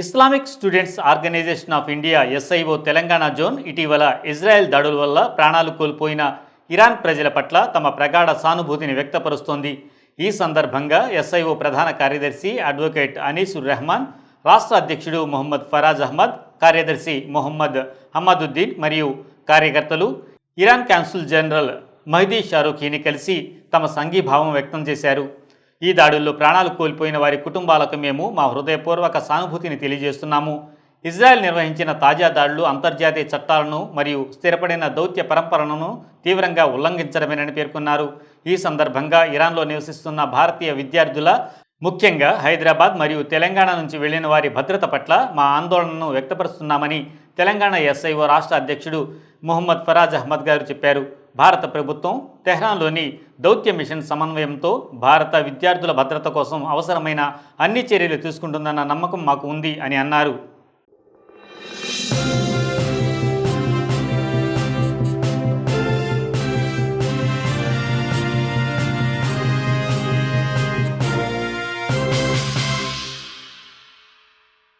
Islamic students organisation of India SIO Telangana zone ఇటీవల Israel దాడుల వల్ల ప్రాణాలు కోల్పోయిన ఇరాన్ ప్రజల పట్ల తమ ప్రగాఢ సానుభూతిని వ్యక్తపరుస్తోంది. ఈ సందర్భంగా ఎస్ఐఓ ప్రధాన కార్యదర్శి అడ్వకేట్ అనీసుర్ రెహమాన్ రాష్ట్ర అధ్యక్షుడు మొహమ్మద్ ఫరాజ్ అహ్మద్ కార్యదర్శి మొహమ్మద్ హమ్మదుద్దీన్ మరియు కార్యకర్తలు ఇరాన్ కాన్సుల్ జనరల్ మహదీ షారూఖీని కలిసి తమ సంఘీభావం వ్యక్తం చేశారు. ఈ దాడుల్లో ప్రాణాలు కోల్పోయిన వారి కుటుంబాలకు మేము మా హృదయపూర్వక సానుభూతిని తెలియజేస్తున్నాము. ఇజ్రాయెల్ నిర్వహించిన తాజా దాడులు అంతర్జాతీయ చట్టాలను మరియు స్థిరపడిన దౌత్య పరంపరను తీవ్రంగా ఉల్లంఘించడమేనని పేర్కొన్నారు. ఈ సందర్భంగా ఇరాన్లో నివసిస్తున్న భారతీయ విద్యార్థుల ముఖ్యంగా హైదరాబాద్ మరియు తెలంగాణ నుంచి వెళ్ళిన వారి భద్రత పట్ల మా ఆందోళనను వ్యక్తపరుస్తున్నామని తెలంగాణ ఎస్ఐఓ రాష్ట్ర అధ్యక్షుడు మొహమ్మద్ ఫరాజ్ అహ్మద్ గారు చెప్పారు. భారత ప్రభుత్వం తెహ్రాన్లోని దౌత్య మిషన్ సమన్వయంతో భారత విద్యార్థుల భద్రత కోసం అవసరమైన అన్ని చర్యలు తీసుకుంటుందన్న నమ్మకం మాకు ఉంది అని అన్నారు.